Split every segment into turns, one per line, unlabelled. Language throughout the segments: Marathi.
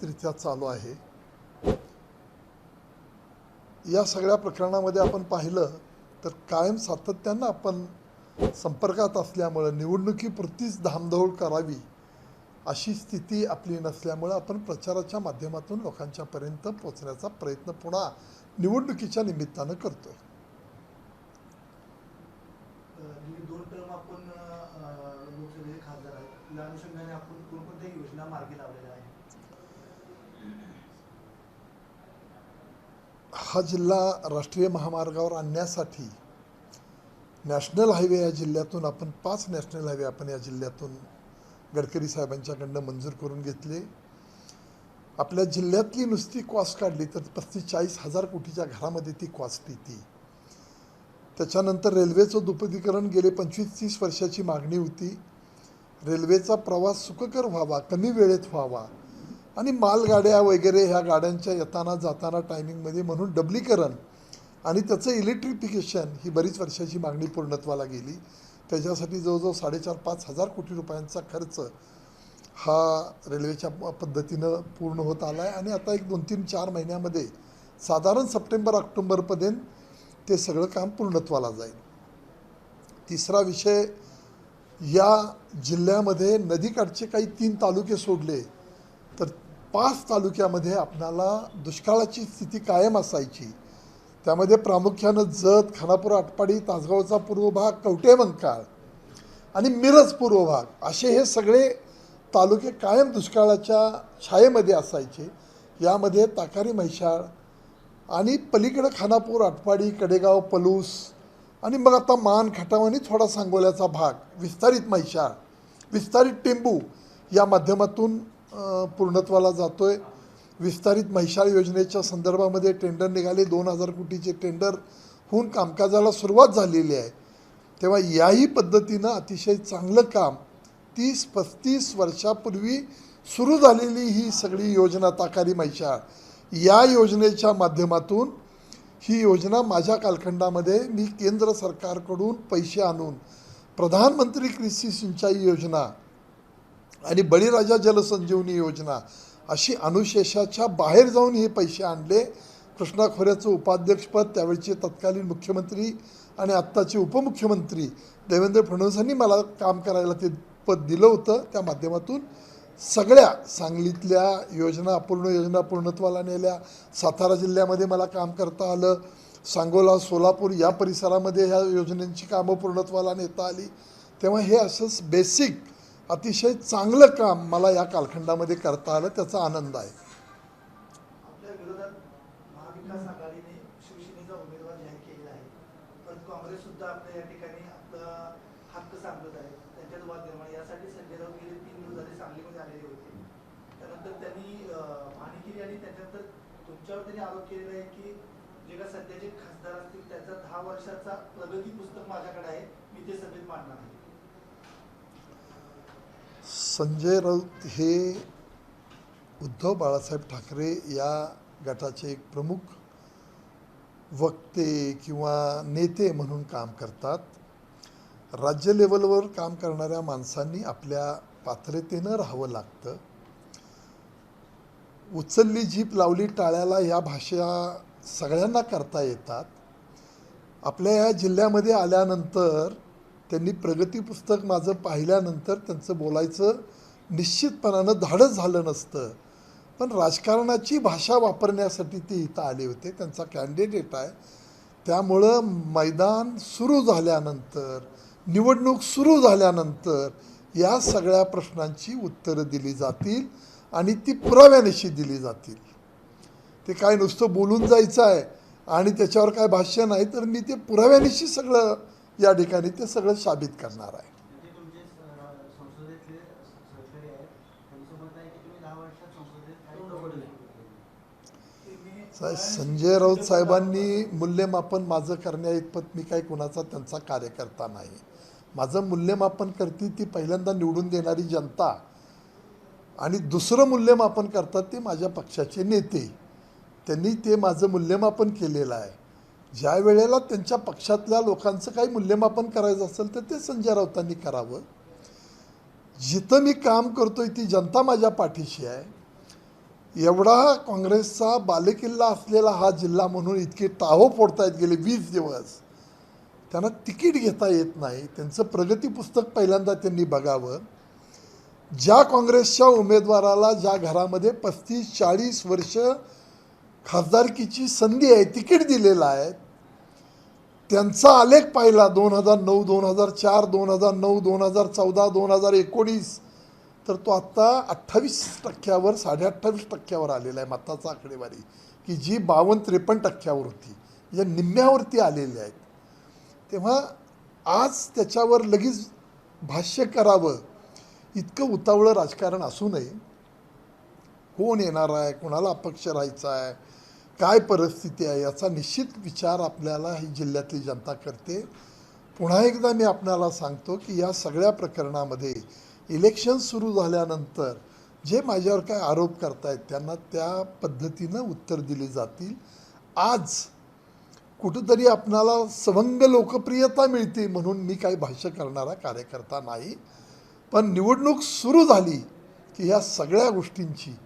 व्यवस्थितरित्या चालू आहे. या सगळ्या प्रकरणामध्ये आपण पाहिलं तर कायम सातत्यानं आपण संपर्कात असल्यामुळं निवडणुकीपुरतीच धामधौळ करावी अशी स्थिती आपली नसल्यामुळं आपण प्रचाराच्या माध्यमातून लोकांच्यापर्यंत पोचण्याचा प्रयत्न पुन्हा निवडणुकीच्या निमित्तानं करतोय
गेली दोन टर्म आपण अ, लोकसभेचे खासदार आहेत या अनुषंगाने आपण कोणकोणत्या योजना मार्गी लावलेल्या आहेत
हा जिल्हा राष्ट्रीय महामार्गावर आणण्यासाठी नॅशनल हायवे या जिल्ह्यातून आपण पाच नॅशनल हायवे आपण या जिल्ह्यातून गडकरी साहेबांच्याकडनं मंजूर करून घेतले. आपल्या जिल्ह्यातली नुसती कॉस्ट काढली तर पस्तीस चाळीस हजार कोटीच्या घरामध्ये ती कॉस्ट येते. त्याच्यानंतर रेल्वेचं दुपदीकरण गेले पंचवीस तीस वर्षाची मागणी होती. रेल्वेचा प्रवास सुखकर व्हावा कमी वेळेत व्हावा आणि मालगाड्या वगैरे ह्या गाड्यांच्या येताना जाताना टायमिंगमध्ये म्हणून डबलीकरण आणि त्याचं इलेक्ट्रिफिकेशन ही बरीच वर्षाची मागणी पूर्णत्वाला गेली. त्याच्यासाठी जवळजवळ साडेचार पाच हजार कोटी रुपयांचा खर्च हा रेल्वेच्या प- पद्धतीनं पूर्ण होत आला आहे आणि आता एक दोन तीन चार महिन्यामध्ये साधारण सप्टेंबर ऑक्टोबरपर्यंत ते सगळं काम पूर्णत्वाला जाईल. तिसरा विषय या जिल्ह्यामध्ये नदीकाठचे काही तीन तालुके सोडले तर पाच तालुक्यामध्ये आपणाला दुष्काळाची स्थिती कायम असायची. त्यामध्ये प्रामुख्यानं जत खानापूर आटपाडी तासगावचा पूर्व भाग कवटे मंकाळ आणि मिरज पूर्व भाग असे हे सगळे तालुके कायम दुष्काळाच्या छायेमध्ये असायचे. यामध्ये ताकारी म्हैसाळ आणि पलीकडं खानापूर आटपाडी कडेगाव पलूस आणि मग आता मान खटाव आणि थोडा सांगोल्याचा भाग विस्तारित म्हैसाळ विस्तारित टेंबू या माध्यमातून पूर्णत्वाला जातो आहे विस्तारित महिशाळ योजनेच्या संदर्भामध्ये टेंडर निघाले. दोन हजार कोटीचे टेंडर होऊन कामकाजाला सुरुवात झालेली आहे. तेव्हा याही पद्धतीनं अतिशय चांगलं काम तीस पस्तीस वर्षापूर्वी सुरू झालेली ही सगळी योजना ताकारी महिशाळ या योजनेच्या माध्यमातून ही योजना माझ्या कालखंडामध्ये मी केंद्र सरकारकडून पैसे आणून प्रधानमंत्री कृषी सिंचाई योजना आणि बळीराजा जलसंजीवनी योजना अशी अनुशेषाच्या बाहेर जाऊन हे पैसे आणले. कृष्णा खोऱ्याचं उपाध्यक्षपद त्यावेळचे तत्कालीन मुख्यमंत्री आणि आत्ताचे उपमुख्यमंत्री देवेंद्र फडणवीसांनी मला काम करायला ते पद दिलं होतं. त्या माध्यमातून सगळ्या सांगलीतल्या योजना अपूर्ण योजना पूर्णत्वाला नेल्या. सातारा जिल्ह्यामध्ये मला काम करता आलं. सांगोला सोलापूर या परिसरामध्ये ह्या योजनेची कामं पूर्णत्वाला नेता आली. तेव्हा हे असंच बेसिक अतिशय चांगलं काम मला या कालखंडामध्ये करता आलं त्याचा आनंद आहे.
आपल्या महाविकास शिवसेनेचा उमेदवार जाहीर केलेला आहे. काँग्रेस सुद्धा या ठिकाणी हक्क आहे. वाद निर्माण यासाठी गेले तीन दिवस झाले सांगलीमध्ये होते. त्यानंतर त्यांनी आणि त्याच्यानंतर तुमच्यावर त्यांनी आहे की जे का सध्याचे खासदार असतील त्याचा दहा वर्षाचा प्रगती पुस्तक माझ्याकडे आहे. मी ते सभेत मांडणार आहे.
संजय राऊत हे उद्धव बाळासाहेब ठाकरे या गटाचे एक प्रमुख वक्ते किंवा नेते म्हणून काम करतात. राज्य लेवलवर काम करणाऱ्या माणसांनी आपल्या पात्रतेनं राहावं लागतं. उचलली जीप लावली टाळ्याला या भाषा सगळ्यांना करता येतात. आपल्या या जिल्ह्यामध्ये आल्यानंतर त्यांनी प्रगती पुस्तक माझं पाहिल्यानंतर त्यांचं बोलायचं निश्चितपणानं धाडस झालं नसतं. पण राजकारणाची भाषा वापरण्यासाठी ते इथं आले होते. त्यांचा कॅन्डिडेट आहे. त्यामुळं मैदान सुरू झाल्यानंतर निवडणूक सुरू झाल्यानंतर या सगळ्या प्रश्नांची उत्तरं दिली जातील आणि ती पुराव्यानिशी दिली जातील. ते काय नुसतं बोलून जायचं आहे आणि त्याच्यावर काय भाष्य नाही तर मी ते पुराव्यानिशी सगळं या ठिकाणी ते सगळं साबित करणार आहे.
म्हणजे
संजय राऊत साहेबांनी मूल्यमापन माझं करण्या इतपत मी काही कुणाचा त्यांचा कार्यकर्ता नाही. माझं मूल्यमापन करते ती पहिल्यांदा निवडून देणारी जनता आणि दुसरं मूल्यमापन करतात ते माझ्या पक्षाचे नेते. त्यांनी ते माझं मूल्यमापन केलेलं आहे. ज्या वेळेला त्यांच्या पक्षातल्या लोकांचं काही मूल्यमापन करायचं असेल तर ते संजय राऊतांनी करावं. जिथं मी काम करतोय ती जनता माझ्या पाठीशी आहे. एवढा काँग्रेसचा बालेकिल्ला असलेला हा जिल्हा म्हणून इतके टाहो फोडतायत गेले वीस दिवस. त्यांना तिकीट घेता येत नाही. त्यांचं प्रगती पुस्तक पहिल्यांदा त्यांनी बघावं. ज्या काँग्रेसच्या उमेदवाराला ज्या घरामध्ये पस्तीस चाळीस वर्ष खासदारकीची संधी आहे तिकीट दिलेलं आहे. त्यांचा आलेख पाहिला दोन हजार नऊ दोन हजार चार दोन हजार नऊ दोन हजार चौदा दोन हजार एकोणीस. तर तो आत्ता अठ्ठावीस टक्क्यावर साडे अठ्ठावीस टक्क्यावर आलेला आहे मताचा आकडेवारी. की जी बावन्न त्रेपन्न टक्क्यावर होती म्हणजे निम्म्यावरती आलेली आहेत. तेव्हा आज त्याच्यावर लगेच भाष्य करावं इतकं उतावळं राजकारण असू नये. कोण येणार आहे? कोणाला अपक्ष राहायचा आहे? काय परिस्थिती आहे? याचा निश्चित विचार आपल्याला ही जिल्ह्यातली जनता करते. पुन्हा एकदा मी आपल्याला सांगतो की या सगळ्या प्रकरणामध्ये इलेक्शन सुरू झाल्यानंतर जे माझ्यावर काय आरोप करतायत त्यांना त्या पद्धतीनं उत्तर दिली जातील. आज कुठंतरी आपणाला सवंग लोकप्रियता मिळते म्हणून मी काही भाष्य करणारा कार्यकर्ता नाही. पण निवडणूक सुरू झाली की ह्या सगळ्या गोष्टींची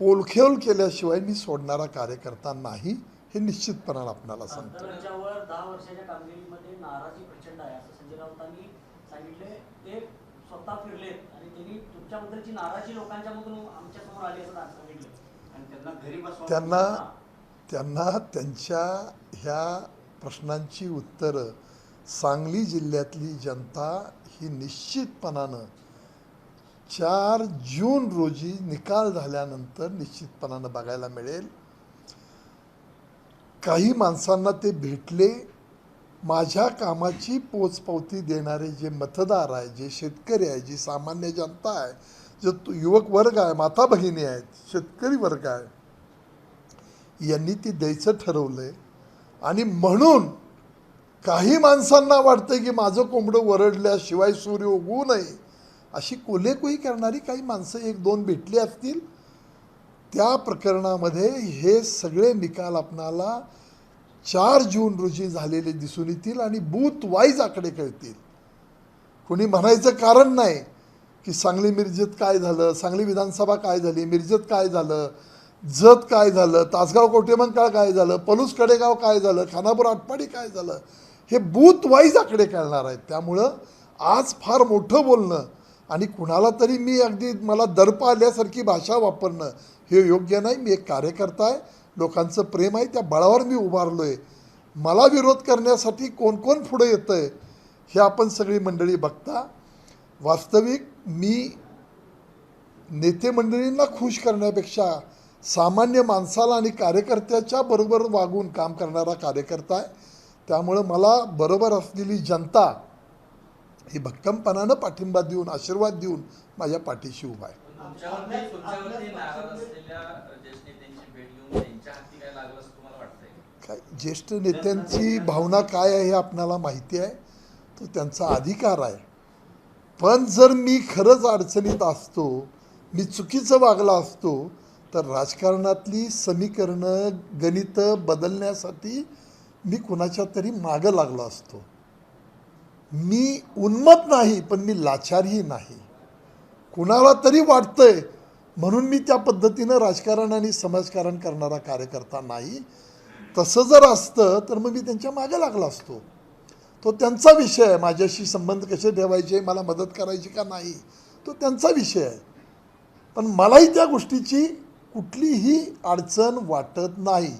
पोलखेल केल्याशिवाय मी सोडणारा कार्यकर्ता नाही हे निश्चितपणानं आपणाला सांगतो.
त्यांच्यावर दहा वर्षाच्या कामगिरीमध्ये नाराजी प्रचंड आहे. असं संजय राऊतांनी सांगितले. ते स्वतः फिरलेत आणि त्यांनी तुमच्याबद्दलची नाराजी लोकांच्या मधून आमच्यासमोर आली असं सांगितलं.
आणि त्यांना घरी बसवा
त्यांना त्यांना त्यांच्या ह्या प्रश्नांची उत्तरं सांगली जिल्ह्यातली जनता ही निश्चितपणानं चार जून रोजी निकाल झाल्यानंतर निश्चितपणानं बघायला मिळेल. काही माणसांना ते भेटले. माझ्या कामाची पोचपावती देणारे जे मतदार आहे जे शेतकरी आहे जी सामान्य जनता आहे जे तो युवक वर्ग आहे माता भगिनी आहेत शेतकरी वर्ग आहे यांनी ती द्यायचं ठरवलं आहे आणि म्हणून काही माणसांना वाटतं की माझं कोंबडं वरडल्याशिवाय सूर्य उगवू नये. अशी कोलेकोई करणारी काही माणसं एक दोन भेटली असतील त्या प्रकरणामध्ये हे सगळे निकाल आपणाला चार जून रोजी झालेले दिसून येतील आणि बूथ वाईज आकडे कळतील. कोणी म्हणायचं कारण नाही की सांगली मिरजेत काय झालं सांगली विधानसभा काय झाली मिरजेत काय झालं जत काय झालं तासगाव कोटेमंकाळ काय झालं पलूस कडेगाव काय झालं खानापूर आटपाडी काय झालं हे बूथ वाईज आकडे कळणार आहेत. त्यामुळं आज फार मोठं बोलणं आणि कुणाला तरी मी अगदी मला दर्प आल्यासारखी भाषा वापरणं हे योग्य नाही. मी एक कार्यकर्ता आहे. लोकांचं प्रेम आहे. त्या बळावर मी उभारलो आहे मला विरोध करण्यासाठी कोण कोण पुढं येतं आहे हे आपण सगळी मंडळी बघता. वास्तविक मी नेते मंडळींना खुश करण्यापेक्षा सामान्य माणसाला आणि कार्यकर्त्याच्या बरोबर वागून काम करणारा कार्यकर्ता आहे. त्यामुळं मला बरोबर असलेली जनता ही भक्कमपणानं पाठिंबा देऊन आशीर्वाद देऊन माझ्या पाठीशी उभा आहे. काय ज्येष्ठ नेत्यांची भावना काय आहे हे आपणाला माहिती आहे. तो त्यांचा अधिकार आहे. पण जर मी खरंच अडचणीत असतो मी चुकीचं वागला असतो तर राजकारणातली समीकरणं गणितं बदलण्यासाठी मी कुणाच्या तरी मागं लागलो असतो. मी उन्मत नाही पण मी लाचारही नाही. कुणाला तरी वाटतंय म्हणून मी त्या पद्धतीनं राजकारण आणि समाजकारण करणारा कार्यकर्ता नाही. तसं जर असतं तर मग मी त्यांच्या मागे लागला असतो. तो त्यांचा विषय आहे माझ्याशी संबंध कसे ठेवायचे मला मदत करायची का नाही तो त्यांचा विषय आहे. पण मलाही त्या गोष्टीची कुठलीही अडचण वाटत नाही.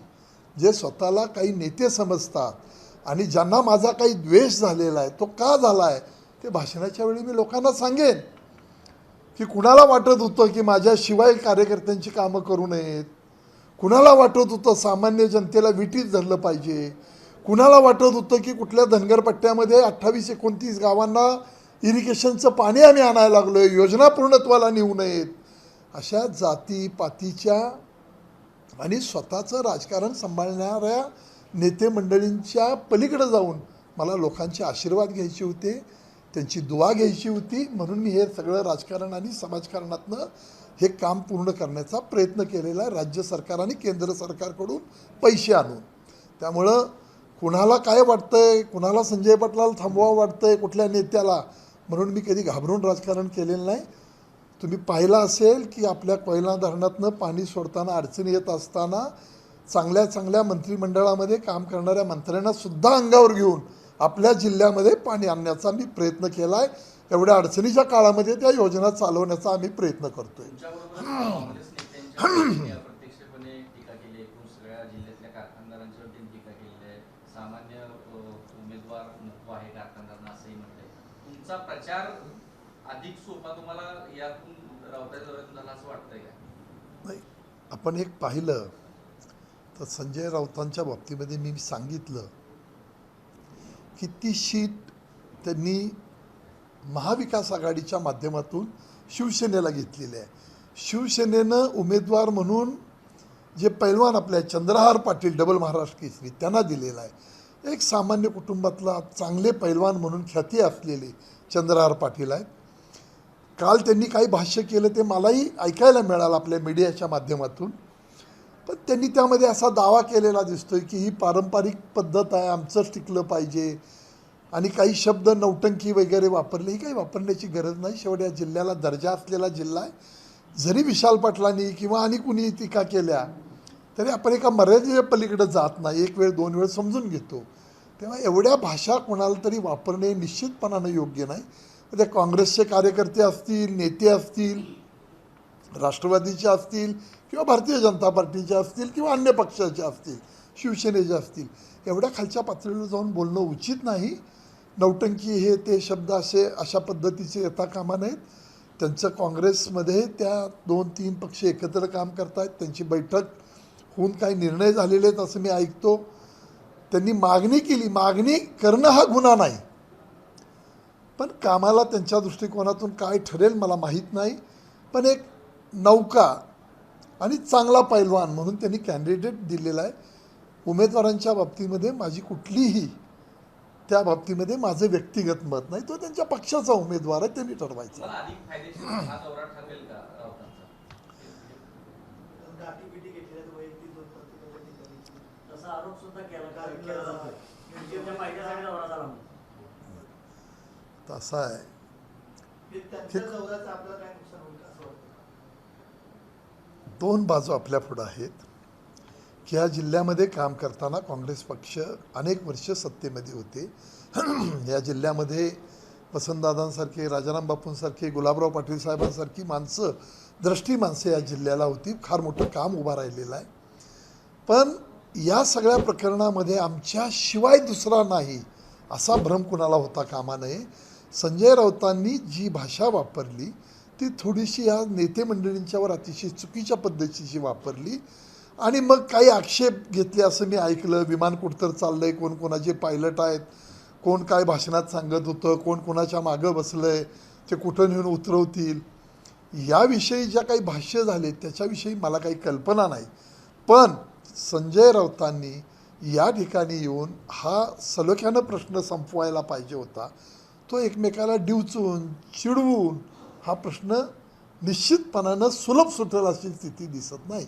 जे स्वतःला काही नेते समजतात आणि ज्यांना माझा काही द्वेष झालेला आहे तो का झाला आहे ते भाषणाच्या वेळी मी लोकांना सांगेन. की कुणाला वाटत होतं की माझ्याशिवाय कार्यकर्त्यांची कामं करू नयेत? कुणाला वाटत होतं सामान्य जनतेला विटीत धरलं पाहिजे? कुणाला वाटत होतं की कुठल्या धनगरपट्ट्यामध्ये अठ्ठावीस एकोणतीस गावांना इरिगेशनचं पाणी आम्ही आणायला लागलो आहे योजना पूर्णत्वाला नेऊ नयेत? अशा जातीपातीच्या आणि स्वतःचं राजकारण सांभाळणाऱ्या नेते मंडळींच्या पलीकडे जाऊन मला लोकांचे आशीर्वाद घ्यायचे होते त्यांची दुवा घ्यायची होती. म्हणून मी हे सगळं राजकारण आणि समाजकारणातनं हे काम पूर्ण करण्याचा प्रयत्न केलेला आहे. राज्य सरकार आणि केंद्र सरकारकडून पैसे आणून. त्यामुळं कुणाला काय वाटतंय कुणाला संजय पाटलाला वाटतं वाटतंय कुठल्या नेत्याला म्हणून मी कधी घाबरून राजकारण केलेलं नाही. तुम्ही पाहिलं असेल की आपल्या कोयना धरणातनं पाणी सोडताना अडचणी येत असताना चांगल्या चांगल्या मंत्रिमंडळामध्ये काम करणाऱ्या मंत्र्यांना सुद्धा अंगावर घेऊन आपल्या जिल्ह्यामध्ये पाणी आणण्याचा मी प्रयत्न केला आहे एवढ्या अडचणीच्या काळामध्ये त्या योजना चालवण्याचा आम्ही प्रयत्न करतोय. नाही आपण एक पाहिलं. तर संजय राऊतांच्या बाबतीमध्ये मी सांगितलं की ती शीट त्यांनी महाविकास आघाडीच्या माध्यमातून शिवसेनेला घेतलेली आहे. शिवसेनेनं उमेदवार म्हणून जे पैलवान आपले चंद्रहार पाटील डबल महाराष्ट्र केसरी त्यांना दिलेला आहे. एक सामान्य कुटुंबातला चांगले पैलवान म्हणून ख्याती असलेले चंद्रहार पाटील आहेत. काल त्यांनी काही भाष्य केलं ते मलाही ऐकायला मिळालं आपल्या मीडियाच्या माध्यमातून. पण त्यांनी त्यामध्ये असा दावा केलेला दिसतो आहे की ही पारंपरिक पद्धत आहे आमचंच टिकलं पाहिजे. आणि काही शब्द नौटंकी वगैरे वापरले ही काही वापरण्याची गरज नाही. शेवट या जिल्ह्याला दर्जा असलेला जिल्हा आहे. जरी विशाल पाटलांनी किंवा आणि कुणी टीका केल्या तरी आपण एका मर्यादेच्या पलीकडे जात नाही. एक वेळ दोन वेळ समजून घेतो. तेव्हा एवढ्या भाषा कोणाला तरी वापरणे निश्चितपणानं योग्य नाही. ते काँग्रेसचे कार्यकर्ते असतील नेते असतील राष्ट्रवादीचे असतील किंवा भारतीय जनता पार्टीचे असतील किंवा अन्य पक्षाचे असतील शिवसेनेचे असतील एवढ्या खालच्या पातळीवर जाऊन बोलणं उचित नाही. नौटंकी हे ते शब्द असे अशा पद्धतीचे येता कामा नाहीत. त्यांचं काँग्रेसमध्ये त्या दोन तीन पक्ष एकत्र काम करतायत. त्यांची बैठक होऊन काही निर्णय झालेले आहेत असं मी ऐकतो. त्यांनी मागणी केली. मागणी करणं हा गुन्हा नाही. पण कामाला त्यांच्या दृष्टिकोनातून काय ठरेल मला माहीत नाही. पण एक नौका आणि चांगला पैलवान म्हणून त्यांनी कॅन्डिडेट दिलेला आहे. उमेदवारांच्या बाबतीमध्ये माझी कुठलीही त्या बाबतीमध्ये माझं व्यक्तिगत मत नाही. तो त्यांच्या पक्षाचा उमेदवार आहे त्यांनी ठरवायचा.
तसा आरोप
दोन बाजू आपल्या पुढं आहेत की या जिल्ह्यामध्ये काम करताना काँग्रेस पक्ष अनेक वर्ष सत्तेमध्ये होते. या जिल्ह्यामध्ये वसंतदादांसारखे राजाराम बापूंसारखे गुलाबराव पाटील साहेबांसारखी माणसं दृष्टी माणसं या जिल्ह्याला होती. फार मोठं काम उभं राहिलेलं आहे. पण या सगळ्या प्रकरणामध्ये आमच्याशिवाय दुसरा नाही असा भ्रम कुणाला होता? कामा नये. संजय राऊतांनी जी भाषा वापरली ती थोडीशी ह्या नेते मंडळींच्यावर अतिशय चुकीच्या पद्धतीची वापरली. आणि मग काही आक्षेप घेतले असं मी ऐकलं. विमान कुठतर चाललं आहे कोण कोणाचे पायलट आहेत कोण काय भाषणात सांगत होतं कोण कोणाच्या मागं बसलं आहे ते कुठं नेऊन उतरवतील? याविषयी ज्या काही भाष्य झाले त्याच्याविषयी मला काही कल्पना नाही. पण संजय राऊतांनी या ठिकाणी येऊन हा सलोख्यानं प्रश्न संपवायला पाहिजे होता. तो एकमेकाला डिवचून चिडवून हा प्रश्न निश्चितपणानं सुलभ सुटेल अशी स्थिती दिसत नाही.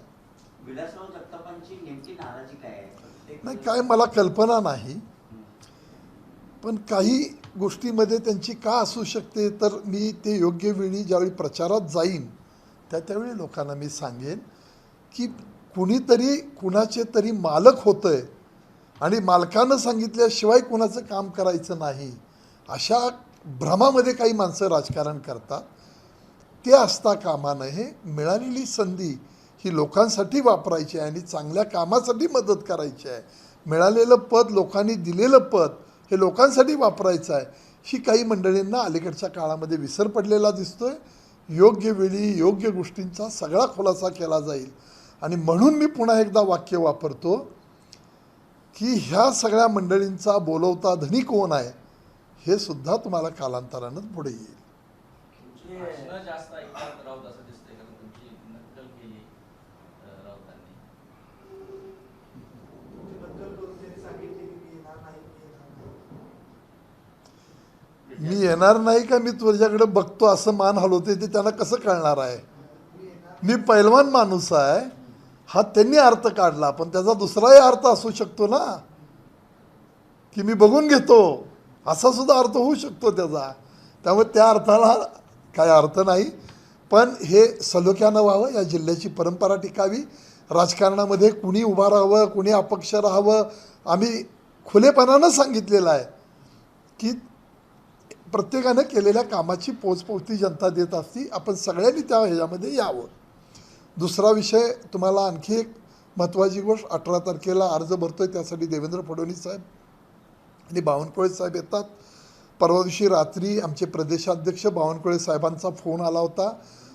आहे?
नाही काय मला कल्पना नाही. पण काही गोष्टीमध्ये त्यांची का असू शकते तर मी ते योग्य वेळी ज्यावेळी प्रचारात जाईन त्या त्यावेळी लोकांना मी सांगेन की कुणीतरी कुणाचे तरी मालक होतंय आणि मालकानं सांगितल्याशिवाय कुणाचं काम करायचं नाही अशा भ्रमामध्ये काही माणसं राजकारण करतात. ते असता कामा नये मिळालेली संधी ही लोकांसाठी वापरायची आहे आणि चांगल्या कामासाठी मदत करायची आहे. मिळालेलं पद लोकांनी दिलेलं पद हे लोकांसाठी वापरायचं आहे. ही काही मंडळींना अलीकडच्या काळामध्ये विसर पडलेला दिसतो आहे योग्य वेळी योग्य गोष्टींचा सगळा खुलासा केला जाईल. आणि म्हणून मी पुन्हा एकदा वाक्य वापरतो की ह्या सगळ्या मंडळींचा बोलवता धनी कोण आहे हे सुद्धा तुम्हाला कालांतरानं पुढे येईल.
भाषणं जास्त ऐकतात राऊत असं दिसतंय कारण तुमची नक्कल केली राऊतांनी?
तुमची नक्कल करून त्यांनी सांगितले की मी येणार नाही मी येणार नाही.
मी येणार नाही का मी तुझ्याकडे बघतो असं मान हलवते ते त्यांना कसं कळणार आहे?
मी येणार
मी पैलवान माणूस आहे हा त्यांनी अर्थ काढला पण त्याचा दुसराही अर्थ असू शकतो ना? की मी बघून घेतो असा सुद्धा अर्थ होऊ शकतो त्याचा. त्यामुळे त्या अर्थाला काय अर्थ नाही. पण हे सलोख्यानं व्हावं या जिल्ह्याची परंपरा टिकावी. राजकारणामध्ये कुणी उभा राहावं कुणी अपक्ष राहावं आम्ही खुलेपणानं सांगितलेलं आहे की प्रत्येकानं केलेल्या कामाची पोचपोचती जनता देत असती आपण सगळ्यांनी त्या ह्याच्यामध्ये यावं. दुसरा विषय तुम्हाला आणखी एक महत्त्वाची गोष्ट अठरा तारखेला अर्ज भरतोय त्यासाठी देवेंद्र फडणवीस साहेब आणि बावनकुळे साहेब येतात. परवा दिवशी रात्री आमचे प्रदेशाध्यक्ष बावनकुळे साहेबांचा फोन आला होता.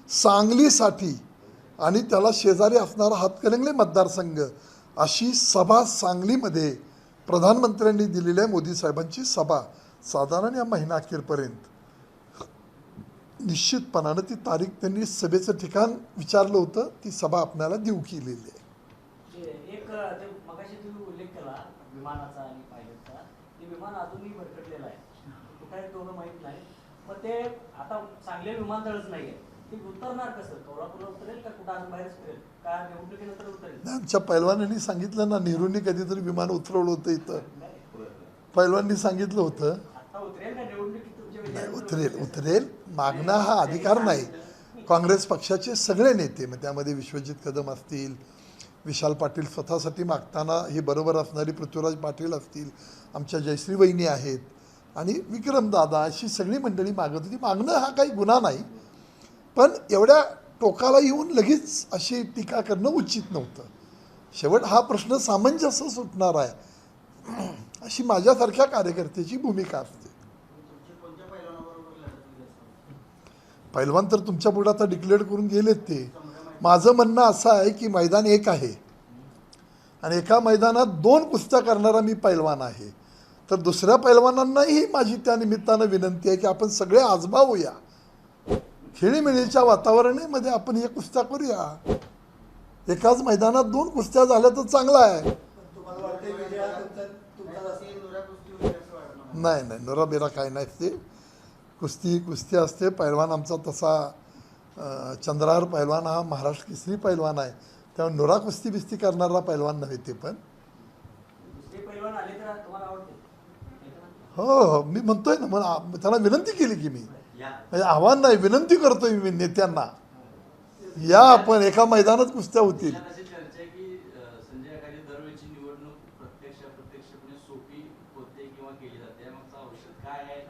सांगलीसाठी आणि त्याला शेजारी असणारा हातकणंगले मतदारसंघ अशी सभा सांगलीमध्ये प्रधानमंत्र्यांनी दिलेली आहे मोदी साहेबांची सभा साधारण या महिना अखेरपर्यंत. निश्चितपणानं ती तारीख त्यांनी सभेचं ठिकाण विचारलं होतं. ती सभा आपल्याला देऊ केलेली आहे.
एक ते मगाशी तुम्ही उल्लेख केला विमानाचा आणि पायलटचा ते विमान अजूनही भरकटलेलं आहे कुठे आहे तेवढं माहीत नाही. मग ते आता चांगले विमानतळच नाही ते उतरणार कसं? कोल्हापूरला उतरेल का कुठं अजून बाहेरच फिरेल? का निवडणुकीनंतर उतरेल?
आमच्या पैलवानांनी सांगितलं ना नेहरूंनी कधीतरी विमान उतरवलं होतं इथं. पैलवांनी सांगितलं होतं.
आता उतरेल का निवडणुकीत तुमच्या
नाही उतरेल उतरेल. मागणं हा अधिकार नाही. काँग्रेस पक्षाचे सगळे नेते मग त्यामध्ये विश्वजित कदम असतील विशाल पाटील स्वतःसाठी मागताना हे बरोबर असणारी पृथ्वीराज पाटील असतील आमच्या जयश्री वहिनी आहेत आणि विक्रमदादा अशी सगळी मंडळी मागत होती. मागणं हा काही गुन्हा नाही. पण एवढ्या टोकाला येऊन लगेच अशी टीका करणं उचित नव्हतं. शेवट हा प्रश्न सामंजस्य सुटणार आहे. अशी माझ्यासारख्या कार्यकर्त्याची भूमिका असते. पैलवान तर तुमच्यापुढे आता डिक्लेअर करून गेलेत ते. माझं म्हणणं असं आहे की मैदान एक आहे. आणि एका मैदानात दोन कुस्त्या करणारा मी पैलवान आहे. तर दुसऱ्या पैलवानांनाही माझी त्या निमित्तानं विनंती आहे की आपण सगळे आजमावूया खेळीमेळीच्या वातावरणामध्ये आपण हे कुस्त्या करूया. एकाच मैदानात दोन कुस्त्या झाल्या तर चांगलं आहे.
नाही, नुरा
नाही नाही काय नाही. ते कुस्ती कुस्ती असते. पैलवान आमचा तसा अं, चंद्रहार पैलवान हा महाराष्ट्र केसरी पैलवान आहे. त्यामुळे नोरा कुस्ती बिस्ती करणारा पैलवान नव्हे ते पण
दुसरे पैलवान आले तर तुम्हाला आवडते
हो हो मी म्हणतोय ना मग त्यांना त्याला विनंती केली की मी. म्हणजे आव्हान नाही विनंती करतोय मी नेत्यांना. या आपण एका मैदानात कुस्त्या होतील.
काय आहे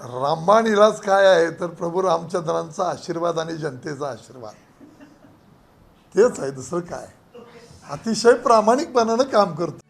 रामबाण इलाज काय आहे? तर प्रभू रामचंद्रांचा आशीर्वाद आणि जनतेचा आशीर्वाद. तेच आहे दुसरं काय. अतिशय प्रामाणिकपणानं काम करतो.